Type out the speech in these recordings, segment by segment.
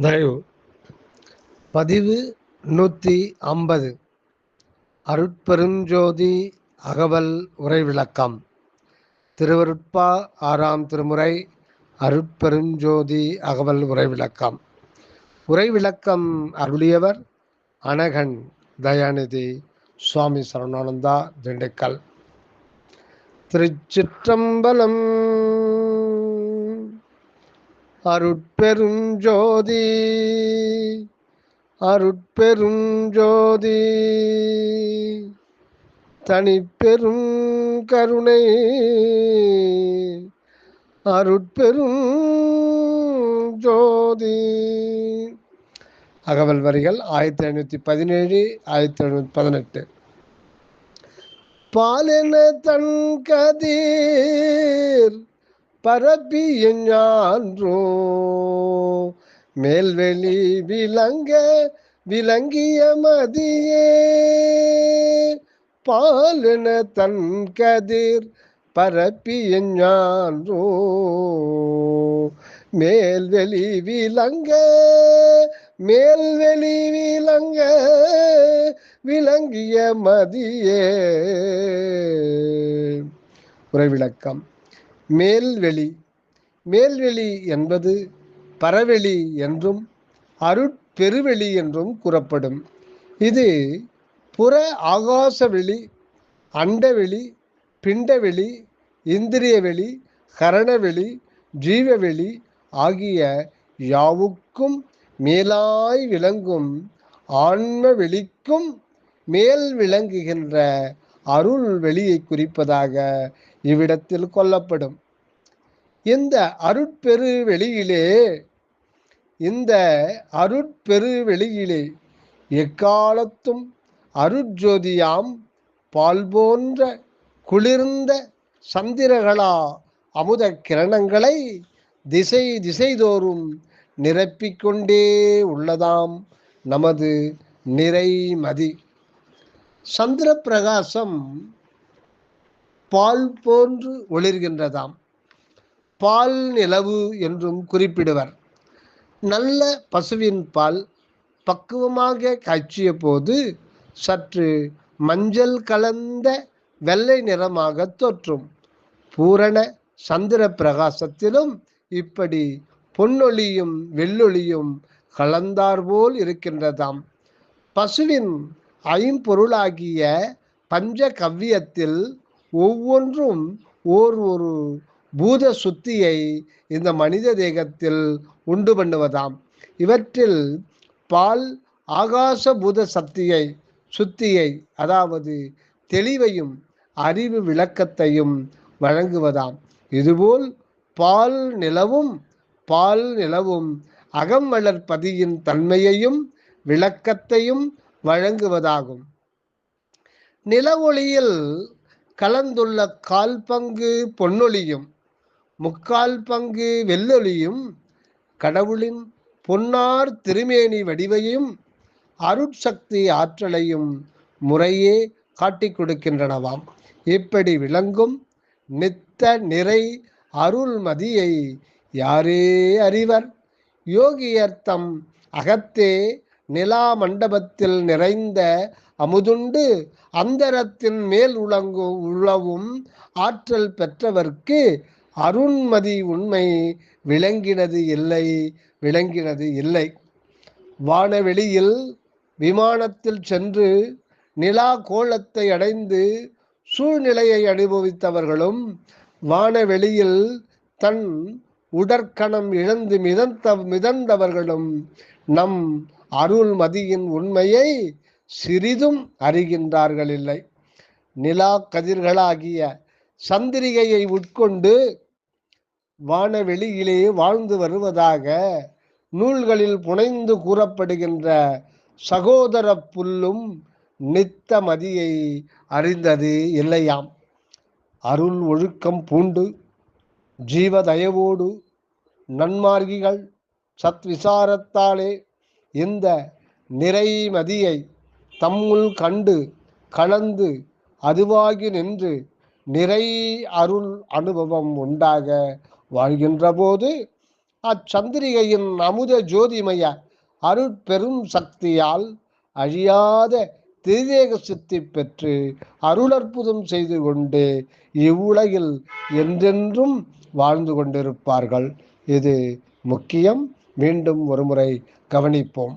தயவு. பதிவு நூற்றி ஐம்பது. அருட்பெருஞ்சோதி அகவல் உரை விளக்கம் திருவருட்பா ஆறாம் திருமுறை அருட்பெருஞ்சோதி அகவல் உரை விளக்கம் உரை விளக்கம் அருளியவர் அனகன் தயாநிதி சுவாமி சரணானந்தா திண்டுக்கல். திருச்சிற்றம்பலம் அருட்பெரும் ஜோதி அருட்பெரும் ஜோதி தனிப்பெரும் கருணை அருட்பெரும் ஜோதி அகவல் வரிகள் ஆயிரத்தி ஐநூற்றி பதினேழு ஆயிரத்தி ஐநூற்றி பதினெட்டு. பாலென தன் கதீர் பரப்பிய ஞான்றோ மேல்வெளி விளங்க விளங்கிய மதியே. பாலன தன் கதிர் பரப்பிய ஞான்றோ மேல்வெளி விளங்க மேல்வெளி விளங்க விளங்கிய மதியே. உரை விளக்கம். மேல்வெளி. மேல்வெளி என்பது பரவெளி என்றும் அருட்பெருவெளி என்றும் கூறப்படும். இது புற ஆகாசவெளி அண்டவெளி பிண்டவெளி இந்திரியவெளி கரணவெளி ஜீவவெளி ஆகிய யாவுக்கும் மேலாய் விளங்கும் ஆன்ம வெளிக்கும் மேல் விளங்குகின்ற அருள் வெளியை குறிப்பதாக இவ்விடத்தில் கொல்லப்படும். இந்த அருட்பெரு வெளியிலே இந்த அருட்பெரு வெளியிலே எக்காலத்தும் அருட்ஜோதியாம் பால் போன்ற குளிர்ந்த சந்திரகளா அமுத கிரணங்களை திசை திசைதோறும் நிரப்பிக்கொண்டே உள்ளதாம் நமது நிறைமதி. சந்திர பிரகாசம் பால் போன்று ஒளிர்கின்றதாம். பால் நிலவு என்றும் குறிப்பிடுவர். நல்ல பசுவின் பால் பக்குவமாக காய்ச்சிய போது சற்று மஞ்சள் கலந்த வெள்ளை நிறமாக தோற்றும். பூரண சந்திர பிரகாசத்திலும் இப்படி பொன்னொளியும் வெள்ளொளியும் கலந்தார்போல் இருக்கின்றதாம். பசுவின் ஐம்பொருளாகிய பஞ்ச கவ்வியத்தில் ஒவ்வொன்றும் ஓர் ஒரு பூத சுத்தியை இந்த மனித தேகத்தில் உண்டு பண்ணுவதாம். இவற்றில் பால் ஆகாச பூத சக்தியை சுத்தியை அதாவது தெளிவையும் அறிவு விளக்கத்தையும் வழங்குவதாம். இதுபோல் பால் நிலவும் பால் நிலவும் அகம் வளர்ப்பதியின் தன்மையையும் விளக்கத்தையும் வழங்குவதாகும். நில ஒளியில் கலந்துள்ள கால் பங்கு பொன்னொழியும் முக்கால் பங்கு வெள்ளொளியும் கடவுளின் பொன்னார் திருமேனி வடிவையும் அருட்சக்தி ஆற்றலையும் முறையே காட்டிக் கொடுக்கின்றனவாம். இப்படி விளங்கும் நித்த நிறை அருள்மதியை யாரே அறிவர்? யோகியர்த்தம் அகத்தே நிலா மண்டபத்தில் நிறைந்த அமுதுண்டு அந்தரத்தின் மேல் உலங்கு உழவும் ஆற்றல் பெற்றவர்க்கு அருண்மதி உண்மை விளங்கினது இல்லை விளங்கினது இல்லை. வானவெளியில் விமானத்தில் சென்று நிலா கோலத்தை அடைந்து சூழ்நிலையை அனுபவித்தவர்களும் வானவெளியில் தன் உடற்கணம் இழந்து மிதந்த மிதந்தவர்களும் நம் அருள்மதியின் உண்மையை சிறிதும் அறிகின்றார்கள் இல்லை நிலா கதிர்களாகிய சந்திரிகையை உட்கொண்டு வானவெளியிலே வாழ்ந்து வருவதாக நூல்களில் புனைந்து கூறப்படுகின்ற சகோதர புல்லும் நித்த மதியை அறிந்தது இல்லையாம். அருள் ஒழுக்கம் பூண்டு ஜீவதயவோடு நன்மார்கிகள் சத்விசாரத்தாலே இந்த நிறைமதியை தம்முள் கண்டு கலந்து அதுவாகி நின்று நிறை அருள் அனுபவம் உண்டாக வாழ்கின்ற போது அச்சந்திரிகையின் அமுத ஜோதிமய அருட்பெரும் சக்தியால் அழியாத திரிதேக சித்தி பெற்று அருளற்புதம் செய்து கொண்டு இவ்வுலகில் என்றென்றும் வாழ்ந்து கொண்டிருப்பார்கள். இது முக்கியம். மீண்டும் ஒருமுறை கவனிப்போம்.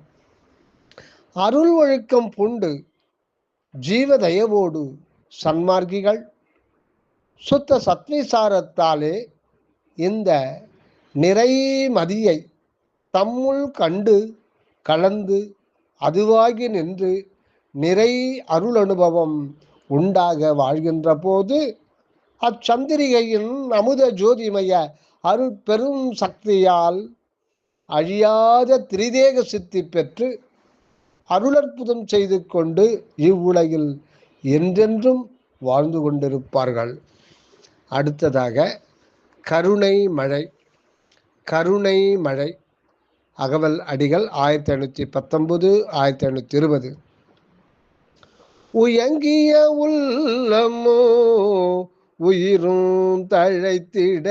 அருள் ஒழுக்கம் பூண்டு ஜீவதயவோடு சன்மார்க்கிகள். சுத்த சத்விசாரத்தாலே இந்த நிறைமதியை தம்முள் கண்டு கலந்து அதுவாகி நின்று நிறை அருள் அனுபவம் உண்டாக வாழ்கின்ற போது அச்சந்திரிகையின் அமுத ஜோதிமய அருட்பெரும் சக்தியால் அழியாத திரிதேக சித்தி பெற்று அருளற்புதம் செய்து கொண்டு இவ்வுலகில் என்றென்றும் வாழ்ந்து கொண்டிருப்பார்கள். அடுத்ததாக கருணை மழை கருணை மழை அகவல் அடிகள் ஆயிரத்தி ஐநூற்றி பத்தொன்பது ஆயிரத்தி ஐநூற்றி இருபது. உயங்கிய உள்ளமோ உயிரும் தழைத்திட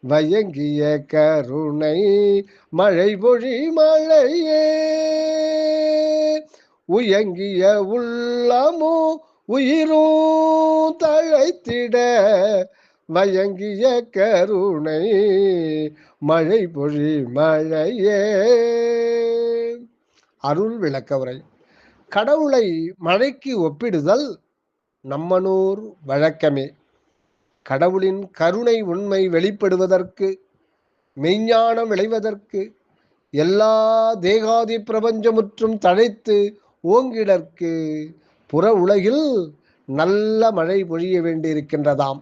வயங்கிய கருணை மழை பொழி மழையே உயங்கிய உள்ளமோ உயிரும் தழைத்திட வயங்கிய கருணை மழை பொழி மழையே அருள் விளக்கவுரை. கடவுளை மழைக்கு ஒப்பிடுதல் நம்மனூர் வழக்கமே. கடவுளின் கருணை உண்மை வெளிப்படுவதற்கு மெய்ஞானம் விளைவதற்கு எல்லா தேகாதி பிரபஞ்சமுற்றும் தழைத்து ஓங்கிடற்கு புற உலகில் நல்ல மழை பொழிய வேண்டியிருக்கின்றதாம்.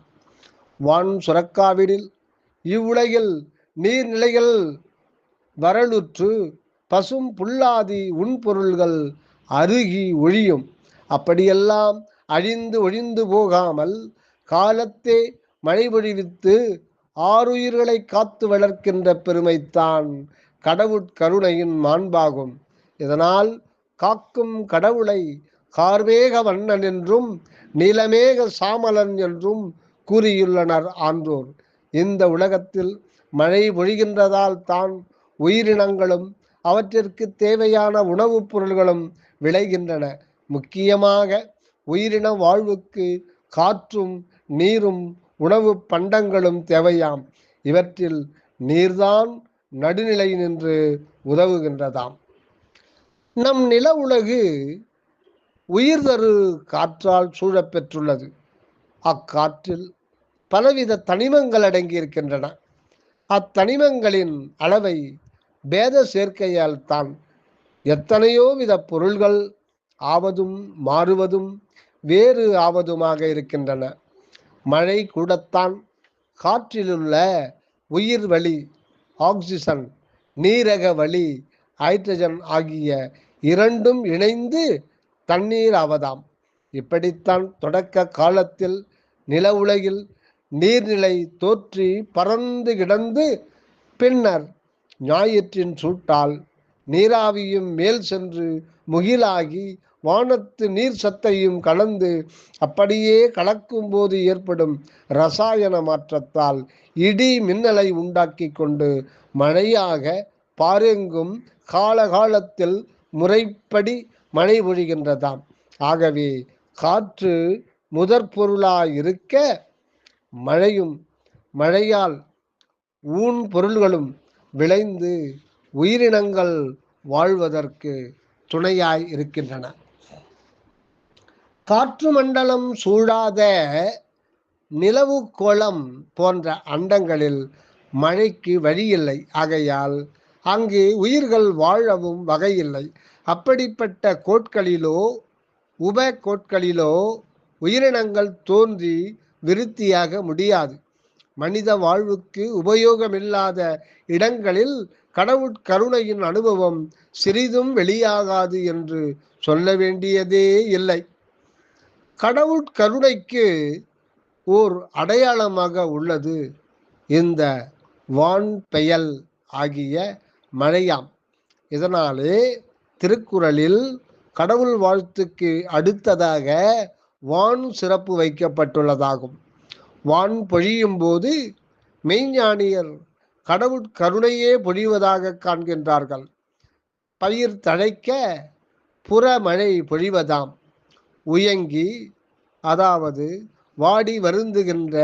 வான் சுரக்காவிடில் இவ்வுலகில் நீர்நிலைகள் வரலுற்று பசும் புல்லாதி உண்பொருள்கள் அருகி ஒழியும். அப்படியெல்லாம் அழிந்து ஒழிந்து போகாமல் காலத்தே மழை பொழிவித்து ஆறுயிர்களை காத்து வளர்க்கின்ற பெருமைத்தான் கடவுட்கருணையின் மாண்பாகும். இதனால் காக்கும் கடவுளை கார்மேக வண்ணன் என்றும் நீலமேக சாமலன் என்றும் கூறியுள்ளனர் ஆன்றோர். இந்த உலகத்தில் மழை பொழிகின்றதால் தான் உயிரினங்களும் அவற்றிற்கு தேவையான உணவுப் பொருள்களும் விளைகின்றன. முக்கியமாக உயிரின வாழ்வுக்கு காற்றும் நீரும் உணவு பண்டங்களும் தேவையாம். இவற்றில் நீர்தான் நடுநிலை நின்று உதவுகின்றதாம். நம் நில உலகு உயிர் தரு காற்றால் சூழப்பெற்றுள்ளது. அக்காற்றில் பலவித தனிமங்கள் அடங்கியிருக்கின்றன. அத்தனிமங்களின் அளவை பேத சேர்க்கையால் தான். எத்தனையோ வித பொருள்கள் ஆவதும் மாறுவதும் வேறு ஆவதுமாக இருக்கின்றன. மழை கூடத்தான் காற்றிலுள்ள உயிர் வழி ஆக்சிஜன் நீரக வழி ஹைட்ரஜன் ஆகிய இரண்டும் இணைந்து தண்ணீர் ஆவதாம். இப்படித்தான் தொடக்க காலத்தில் நில உலகில் நீர்நிலை தோற்றி பறந்து கிடந்து பின்னர் ஞாயிற்றின் சூட்டால் நீராவியும் மேல் சென்று முகிலாகி வானத்து நீர் சத்தையும் கலந்து அப்படியே கலக்கும் போது ஏற்படும் ரசாயன மாற்றத்தால் இடி மின்னலை உண்டாக்கி கொண்டு மழையாக பாருங்கும் காலகாலத்தில் முறைப்படி மழை பொழிகின்றதாம். ஆகவே காற்று முதற் பொருளாயிருக்க மழையும் மழையால் ஊன் பொருள்களும் விளைந்து உயிரினங்கள் வாழ்வதற்கு துணையாய் இருக்கின்றன. காற்று மண்டலம் சூழாத நிலவு கோளம் போன்ற அண்டங்களில் மழைக்கு வழியில்லை. ஆகையால் அங்கு உயிர்கள் வாழவும் வகையில்லை. அப்படிப்பட்ட கோட்களிலோ உப கோட்களிலோ உயிரினங்கள் தோன்றி விருத்தியாக முடியாது. மனித வாழ்வுக்கு உபயோகமில்லாத இடங்களில் கடவுட்கருணையின் அனுபவம் சிறிதும் வெளியாகாது என்று சொல்ல வேண்டியதே இல்லை. கடவுட்கருணைக்கு ஓர் அடையாளமாக உள்ளது இந்த வான் பெயல் ஆகிய மழையாம் இதனாலே திருக்குறளில் கடவுள் வாழ்த்துக்கு அடுத்ததாக வான் சிறப்பு வைக்கப்பட்டுள்ளதாகும். வான் பொழியும் போது மெய்ஞானியர் கடவுள் கருணையே பொழிவதாக காண்கின்றார்கள். பயிர் தழைக்க புறமழை பொழிவதாம். உயங்கி அதாவது வாடி வருந்துகின்ற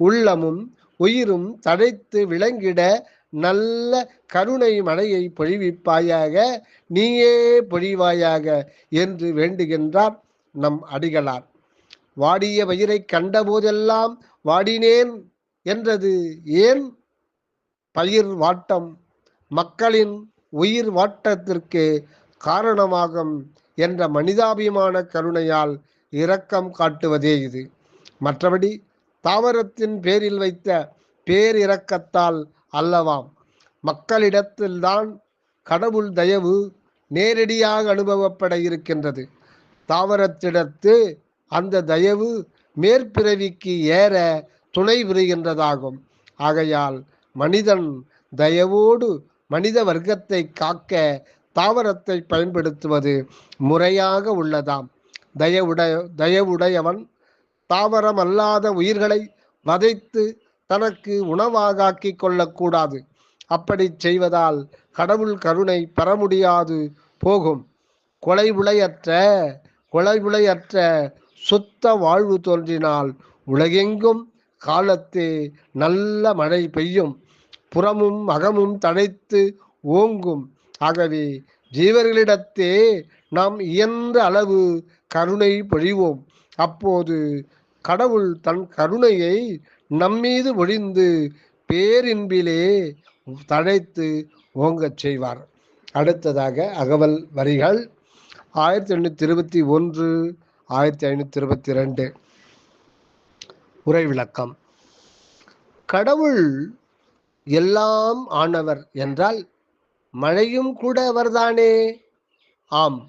உள்ளமும் உயிரும் தழைத்து விளங்கிட நல்ல கருணை மழையை பொழிவிப்பாயாக நீயே பொழிவாயாக என்று வேண்டுகின்றார் நம் அடிகளார். வாடிய பயிரை கண்டபோதெல்லாம் வாடினேன் என்றது ஏன்? பயிர் வாட்டம் மக்களின் உயிர் வாட்டத்திற்கு காரணமாகும் என்ற மனிதாபிமான கருணையால் இரக்கம் காட்டுவதே இது. மற்றபடி தாவரத்தின் பேரில் வைத்த பேரிரக்கத்தால் அல்லவாம். மக்களிடத்தில்தான் கடவுள் தயவு நேரடியாக அனுபவப்பட இருக்கின்றது. தாவரத்திடத்து அந்த தயவு மேற்பிறவிக்கு ஏற துணை புரிகின்றதாகும். ஆகையால் மனிதன் தயவோடு மனித வர்க்கத்தை காக்க தாவரத்தை பயன்படுத்துவது முறையாக உள்ளதாம். தயவுடைய தயவுடையவன் தாவரம் அல்லாத உயிர்களை வதைத்து தனக்கு உணவாகாக்கிக் கொள்ளக்கூடாது. அப்படி செய்வதால் கடவுள் கருணை பெற முடியாது போகும். கொலை உளையற்ற கொலை உளையற்ற சுத்த வாழ்வு தோன்றினால் உலகெங்கும் காலத்தே நல்ல மழை பெய்யும். புறமும் அகமும் தழைத்து ஓங்கும். ஆகவே ஜீவர்களிடத்தே நாம் இயன்ற அளவு கருணை பொழிவோம். அப்போது கடவுள் தன் கருணையை நம்மீது ஒழிந்து பேரின்பிலே தழைத்து ஓங்கச் செய்வார். அடுத்ததாக அகவல் வரிகள் ஆயிரத்தி எண்ணூற்றி இருபத்தி ஒன்று ஆயிரத்தி ஐநூற்றி இருபத்தி ரெண்டு உரை விளக்கம் கடவுள் எல்லாம் ஆனவர் என்றால் மழையும் கூட அவர்தானே? ஆம்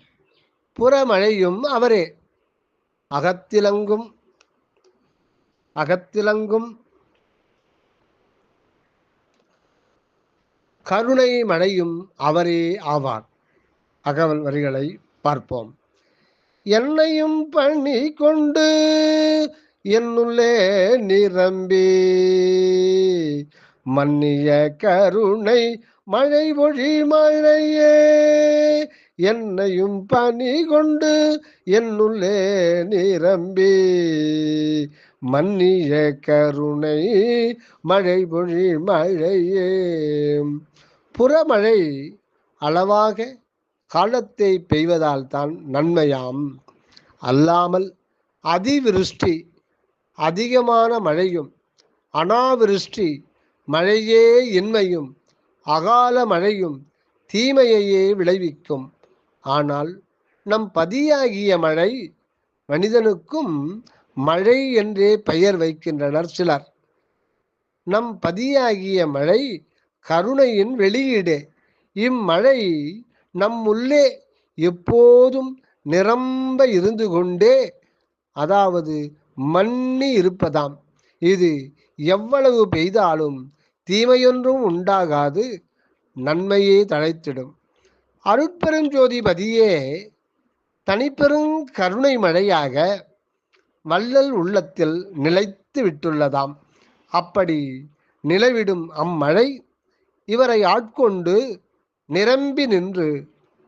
புறமழையும் அவரே. அகத்திலங்கும் அகத்திலங்கும். கருணை மழையும் அவரே ஆவார். அகவல் வரிகளை பார்ப்போம். என்னையும் பண்ணி கொண்டு என்னுள்ளே நிரம்பி. மன்னிய கருணை மழை மொழி மழையே என்னையும் பனி கொண்டு என்னுள்ளே நிரம்பி. மன்னிய கருணை மழை மொழி மழையே. புறமழை அளவாக காலத்தை பெய்வதால் தான் நன்மையாம். அல்லாமல் அதிவிருஷ்டி அதிகமான மழையும் அனாவிருஷ்டி மழையே இன்மையும் அகால மழையும் தீமையையே விளைவிக்கும். ஆனால் நம் பதியாகிய மழை மனிதனுக்கும் மழை என்றே பெயர் வைக்கின்றனர் சிலர். நம் பதியாகிய மழை கருணையின் வெளியீடு. இம்மழை நம் உள்ளே எப்போதும் நிரம்ப இருந்து கொண்டே அதாவது மண்ணி இருப்பதாம். இது எவ்வளவு பெய்தாலும் தீமையொன்றும் உண்டாகாது நன்மையே தழைத்திடும். அருட்பெருஞ்சோதி பதியே தனிப்பெரும் கருணை மழையாக வள்ளல் உள்ளத்தில் நிலைத்து விட்டுள்ளதாம். அப்படி நிலவிடும் அம்மழை இவரை ஆட்கொண்டு நிரம்பி நின்று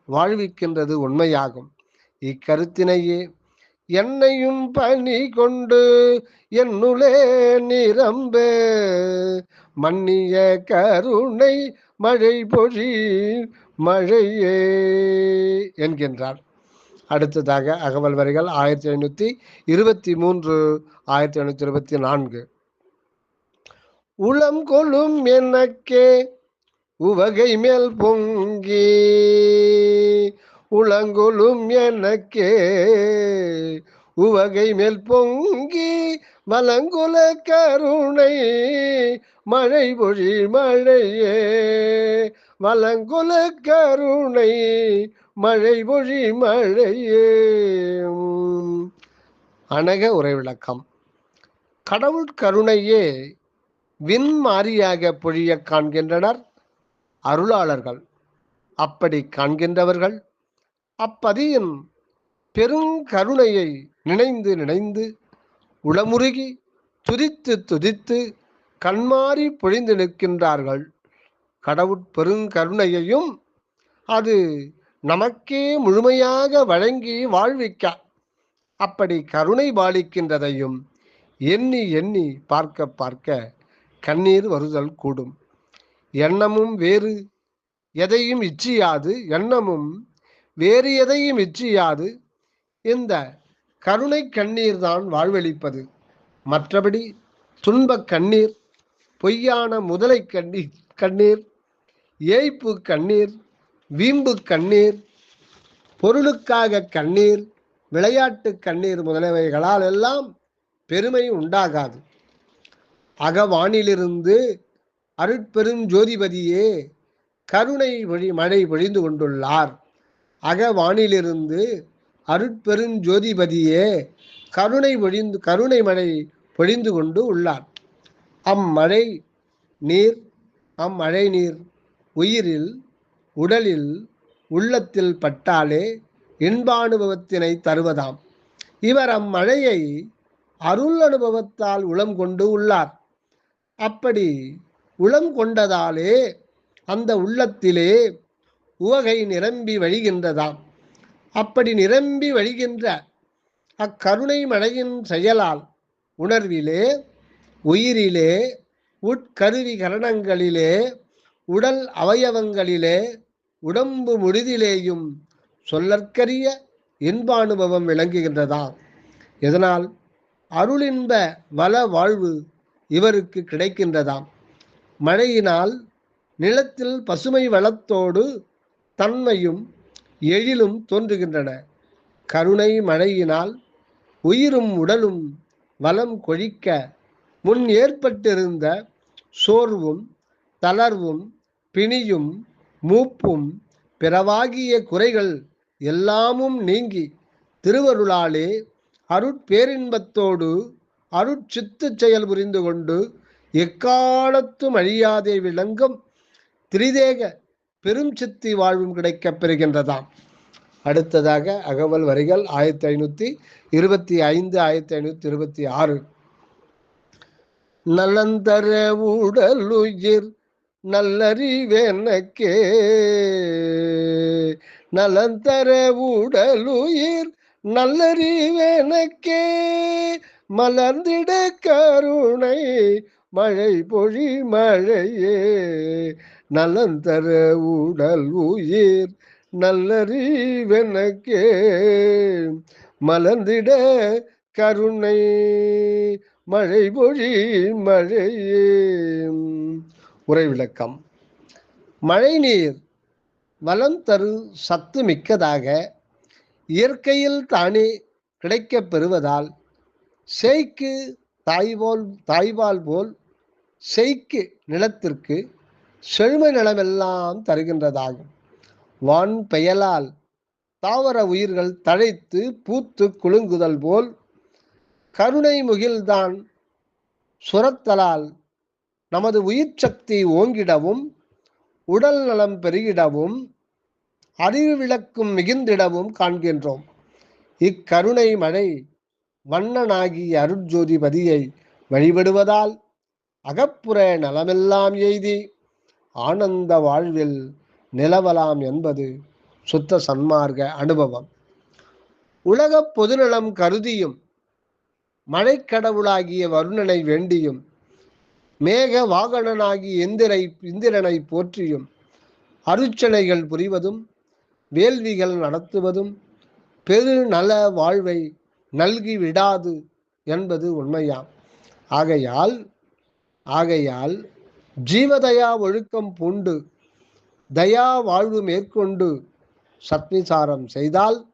வாழ்விக்கின்றது உண்மையாகும். இக்கருத்தினையே என்னையும் பணி கொண்டு என்னுளே நிரம்பு மன்னிய கருணை மழை பொழி மழையே என்கின்றார். அடுத்ததாக அகவல் வரிகள் ஆயிரத்தி ஐநூற்றி இருபத்தி மூன்று ஆயிரத்தி ஐநூற்றி இருபத்தி நான்கு. உளம் கொள்ளும் எனக்கே உவகை மேல் பொங்கி உளங்கொழும் எனக்கே உவகை மேல் பொங்கி மலங்குல கருணை மழை பொழி மழையே. மலங்குல கருணை மழை பொழி மழையே. அனக உரை விளக்கம். கடவுள் கருணையே விண்மாரியாக பொழிய காண்கின்றனர் அருளாளர்கள். அப்படி காண்கின்றவர்கள் அப்பதியின் பெருங்கருணையை நினைந்து நினைந்து உளமுருகி துதித்து துதித்து கண்மாறி பொழிந்து நிற்கின்றார்கள். கடவுட்பெருங்கருணையையும் அது நமக்கே முழுமையாக வழங்கி வாழ்விக்க அப்படி கருணை பாலிக்கின்றதையும் எண்ணி எண்ணி பார்க்க பார்க்க கண்ணீர் வருதல் கூடும். எண்ணமும் வேறு எதையும் இச்சியாது. எண்ணமும் வேறு எதையும் இச்சியாது. இந்த கருணை கண்ணீர் தான் வாழ்வளிப்பது மற்றபடி துன்பக் கண்ணீர் பொய்யான முதலை கண்ணீர் கண்ணீர் ஏய்ப்பு கண்ணீர் வீம்பு கண்ணீர் பொருளுக்காக கண்ணீர் விளையாட்டு கண்ணீர் முதலவைகளால் எல்லாம் பெருமை உண்டாகாது. அகவானிலிருந்து அருட்பெருஞ்சோதிபதியே கருணை வழி மழை பொழிந்து கொண்டுள்ளார். அகவானிலிருந்து அருட்பெருஞ்சோதிபதியே கருணை பொழிந்து கருணை மழை பொழிந்து கொண்டு உள்ளார். அம்மழை நீர் அம்மழை நீர் உயிரில் உடலில் உள்ளத்தில் பட்டாலே இன்பானுபவத்தினை தருவதாம். இவர் அம்மழையை அருள் அனுபவத்தால் உளம் கொண்டு உள்ளார். அப்படி உளம் கொண்டதாலே அந்த உள்ளத்திலே உவகை நிரம்பி வழிகின்றதாம். அப்படி நிரம்பி வழிகின்ற அக்கருணை மழையின் செயலால் உணர்விலே உயிரிலே உட்கருவி கரணங்களிலே உடல் அவயவங்களிலே உடம்பு முழுதிலேயும் சொல்லற்கரிய இன்பானுபவம் விளங்குகின்றதாம். இதனால் அருளின்ப வள வாழ்வு இவருக்கு கிடைக்கின்றதாம். மழையினால் நிலத்தில் பசுமை வளத்தோடு தன்மையும் எழிலும் தோன்றுகின்றன. கருணை மழையினால் உயிரும் உடலும் வளம் கொழிக்க முன் ஏற்பட்டிருந்த சோர்வும் தளர்வும் பிணியும் மூப்பும் பிறவாகிய குறைகள் எல்லாமும் நீங்கி திருவருளாலே அருட்பேரின்பத்தோடு அருட்சித்து செயல் புரிந்து கொண்டு எக்காலத்தும் அழியாதே விளங்கும் திரிதேக பெரும் சித்தி வாழ்வும் கிடைக்கப் பெறுகின்றதாம். அடுத்ததாக அகவல் வரிகள் ஆயிரத்தி ஐநூத்தி இருபத்தி ஐந்து ஆயிரத்தி ஐநூத்தி இருபத்தி ஆறு. நலந்தர உடலுயிர் நல்லறிவெனக்கே. நலந்தர உடலுயிர் நல்லறிவெனக்கே. மலர்ந்திட கருணை மழை பொழி மழையே. நலந்தர உடல் உயிர் நல்லறிவெனக்கே மலர்ந்திட கருணை மழை பொழி மழையே. உரை விளக்கம். மழை நீர் வளம் தரு சத்து மிக்கதாக இயற்கையில் தானே கிடைக்கப் பெறுவதால் சேய்க்கு தாய்போல் தாய்வால் போல் செய்க்கு நிலத்திற்கு செழுமை நிலமெல்லாம் தருகின்றதாகும் வான் பெயலால் தாவர உயிர்கள் தழைத்து பூத்து குலுங்குதல் போல் கருணை முகில்தான் சுரத்தலால் நமது உயிர் சக்தி ஓங்கிடவும் உடல் நலம் பெருகிடவும் அறிவு விளக்கும் மிகுந்திடவும் காண்கின்றோம். இக்கருணை மழை வண்ணனாகிய அருட்ஜோதிபதியை வழிபடுவதால் அகப்புற நலமெல்லாம் எய்தி ஆனந்த வாழ்வில் நிலவலாம் என்பது சுத்த சன்மார்க்க அனுபவம். உலக பொதுநலம் கருதியும் மழைக்கடவுளாகிய வருணனை வேண்டியும் மேக வாகனனாகி இந்திரை இந்திரனை போற்றியும் அருச்சனைகள் புரிவதும் வேள்விகள் நடத்துவதும் பெரு நல வாழ்வை நல்கி விடாது என்பது உண்மையாம். ஆகையால் ஆகையால் ஜீவதயா ஒழுக்கம் பூண்டு தயா வாழ்வு மேற்கொண்டு சத்னிசாரம் செய்தால்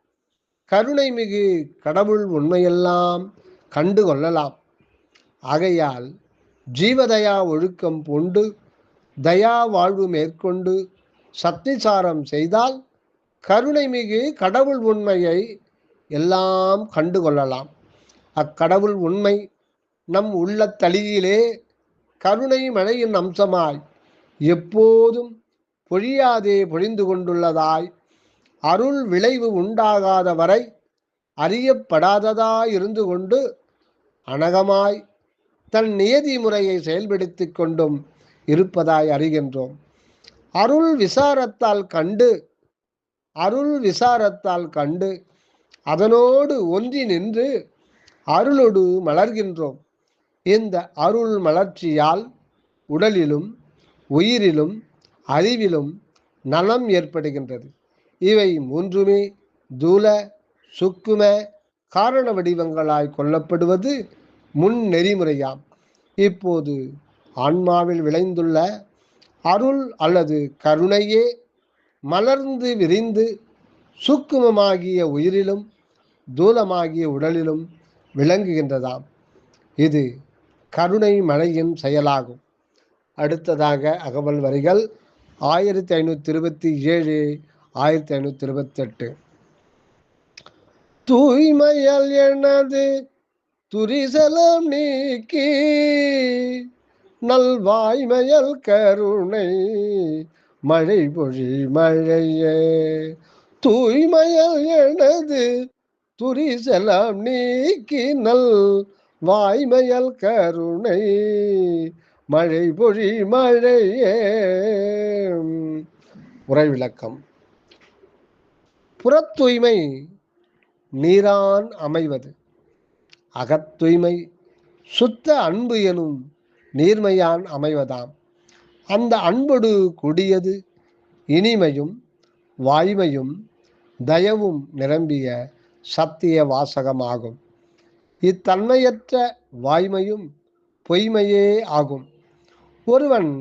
கருணை மிகு கடவுள் உண்மையெல்லாம் கண்டு கொள்ளலாம். ஆகையால் ஜீவதயா ஒழுக்கம் பூண்டு தயா வாழ்வு மேற்கொண்டு சத்னிசாரம் செய்தால் கருணை மிகு கடவுள் உண்மையை எல்லாம் கண்டு கொள்ளலாம். அக்கடவுள் உண்மை நம் உள்ள தளியிலே கருணை மழையின் அம்சமாய் எப்போதும் பொழியாதே பொழிந்து கொண்டுள்ளதாய். அருள் விளைவு உண்டாகாத வரை அறியப்படாததாய் இருந்து கொண்டு அனகமாய் தன் நியதி முறையை செயல்படுத்தி கொண்டும் இருப்பதாய் அறிகின்றோம். அருள் விசாரத்தால் கண்டு அருள் விசாரத்தால் கண்டு அதனோடு ஒன்றி நின்று அருளொடு மலர்கின்றோம். இந்த அருள் மலர்ச்சியால் உடலிலும் உயிரிலும் அறிவிலும் நலம் ஏற்படுகின்றது. இவை மூன்றுமே தூல சுக்கும காரண வடிவங்களாய் கொள்ளப்படுவது முன் நெறிமுறையாம். இப்போது ஆன்மாவில் விளைந்துள்ள அருள் அல்லது கருணையே மலர்ந்து விரிந்து சுக்குமமாகிய உயிரிலும் தூலமாகிய உடலிலும் விளங்குகின்றதாம். இது கருணை மழையின் செயலாகும். அடுத்ததாக அகவல் வரிகள் ஆயிரத்தி ஐநூற்றி இருபத்தி ஏழு ஆயிரத்தி ஐநூற்றி இருபத்தெட்டு. தூய்மையல் எனது துரிசலம் நீக்கி நல்வாய்மையல் கருணை மழை பொழி மழையே. தூய்மையல் எனது துரிசலம் நீக்கி நல் வாய்மையல் கருணை மழை பொழி மழையே. உரை விளக்கம் புறத்தூய்மை நீரான் அமைவது. அகத்தூய்மை சுத்த அன்பு எனும் நீர்மையான் அமைவதாம். அந்த அன்பொடு கூடியது இனிமையும் வாய்மையும் தயவும் நிரம்பிய சத்திய வாசகமாகும். இத்தன்மையற்ற வாய்மையும் பொய்மையே ஆகும். ஒருவன்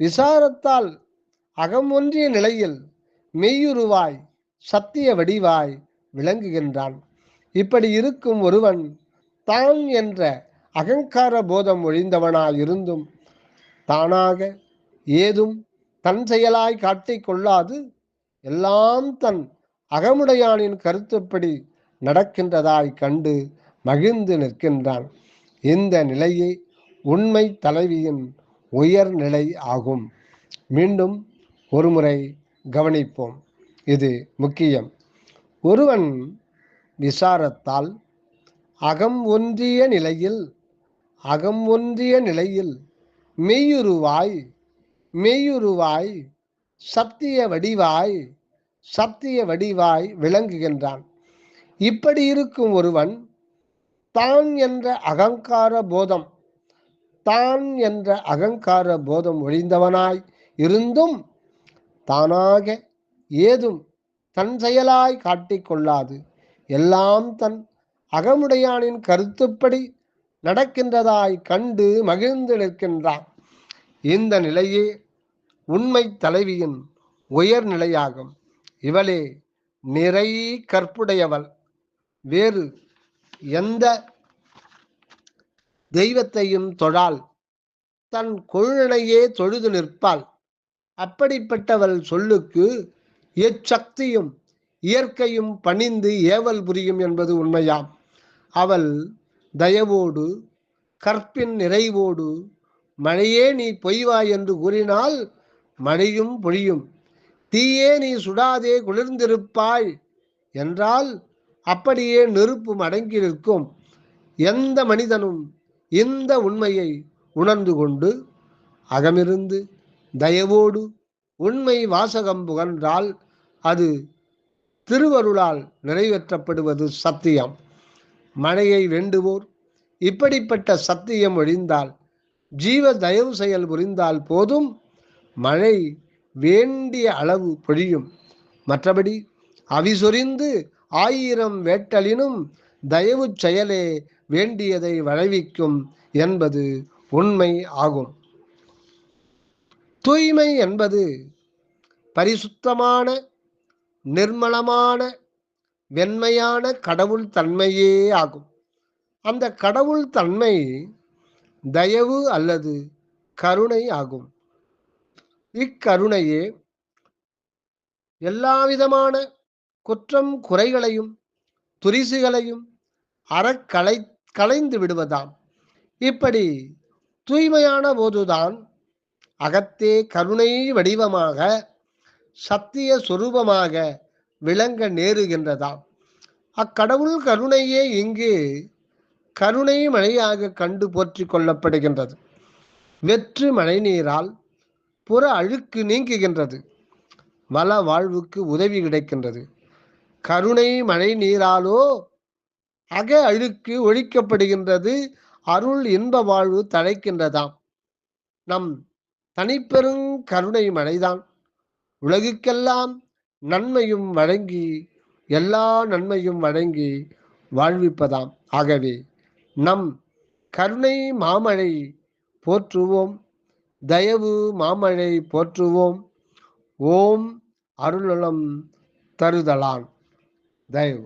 விசாரத்தால் அகம் ஒன்றிய நிலையில் மெய்யுருவாய் சத்திய வடிவாய் விளங்குகின்றான். இப்படி இருக்கும் ஒருவன் தான் என்ற அகங்கார போதம் ஒழிந்தவனாயிருந்தும் தானாக ஏதும் தன் செயலாய் காட்டிக் கொள்ளாது எல்லாம் தன் அகமுடையானின் கருத்துப்படி நடக்கின்றதாய் கண்டு மகிழ்ந்து நிற்கின்றான். இந்த நிலையே உண்மை தலைவியின் உயர்நிலை ஆகும். மீண்டும் ஒருமுறை கவனிப்போம். இது முக்கியம். ஒருவன் விசாரத்தால் அகம் ஒன்றிய நிலையில் அகம் ஒன்றிய நிலையில் மெய்யுருவாய் மெய்யுருவாய் சத்திய வடிவாய் சத்திய வடிவாய் விளங்குகின்றான். இப்படி இருக்கும் ஒருவன் தான் என்ற அகங்கார போதம் தான் என்ற அகங்கார போதம் ஒழிந்தவனாய் இருந்தும் தானாக ஏதும் தன் செயலாய் காட்டிக்கொள்ளாது எல்லாம் தன் அகமுடையானின் கருத்துப்படி நடக்கின்றதாய் கண்டு மகிழ்ந்து நிற்கின்றான். இந்த நிலையே உண்மை தலைவியின் உயர்நிலையாகும் இவளே நிறை கற்புடையவள். வேறு எந்த தெய்வத்தையும் தொழால். தன் கொழுனையே தொழுது நிற்பாள் அப்படிப்பட்டவள் சொல்லுக்கு எச்சக்தியும் இயற்கையும் பணிந்து ஏவல் புரியும் என்பது உண்மையாம். அவள் தயவோடு கற்பின் நிறைவோடு மழையே நீ பொய்வாய் என்று கூறினால் மழையும் பொழியும். தீயே நீ சுடாதே குளிர்ந்திருப்பாய் என்றால் அப்படியே நெருப்பும் மடங்கி நிற்கும். எந்த மனிதனும் இந்த உண்மையை உணர்ந்து கொண்டு அகமிருந்து தயவோடு உண்மை வாசகம் புகன்றால் அது திருவருளால் நிறைவேற்றப்படுவது சத்தியம். மழையை வேண்டுவோர் இப்படிப்பட்ட சத்தியம் ஒழிந்தால் ஜீவ தயவு செயல் புரிந்தால் போதும் மழை வேண்டிய அளவு பொழியும். மற்றபடி அவிசொரிந்து ஆயிரம் வேட்டலினும் தயவு செயலே வேண்டியதை வளைவிக்கும் என்பது உண்மை ஆகும். தூய்மை என்பது பரிசுத்தமான நிர்மலமான வெண்மையான கடவுள் தன்மையே ஆகும். அந்த கடவுள் தன்மை தயவு அல்லது கருணை ஆகும். இக்கருணையே எல்லாவிதமான குற்றம் குறைகளையும் துரிசுகளையும் அறக்கலை களைந்து விடுவதாம். இப்படி தூய்மையான போதுதான் அகத்தே கருணை வடிவமாக சத்திய சொரூபமாக விளங்க நேருகின்றதாம். அக்கடவுள் கருணையே இங்கு கருணை மழையாக கண்டு போற்றி கொள்ளப்படுகின்றது. வெற்று மழை நீரால் புற அழுக்கு நீங்குகின்றது. வள வாழ்வுக்கு உதவி கிடைக்கின்றது. கருணை மழை நீராலோ அக அழுக்கு ஒழிக்கப்படுகின்றது அருள் இன்ப வாழ்வு தழைக்கின்றதாம். நம் தனிப்பெரும் கருணை மழைதான். உலகுக்கெல்லாம் நன்மையும் வழங்கி எல்லா நன்மையும் வழங்கி வாழ்விப்பதாம். ஆகவே நம் கருணை மாமழை போற்றுவோம் தயவு மாமழை போற்றுவோம். ஓம் அருளலம் தருதலான். தயவு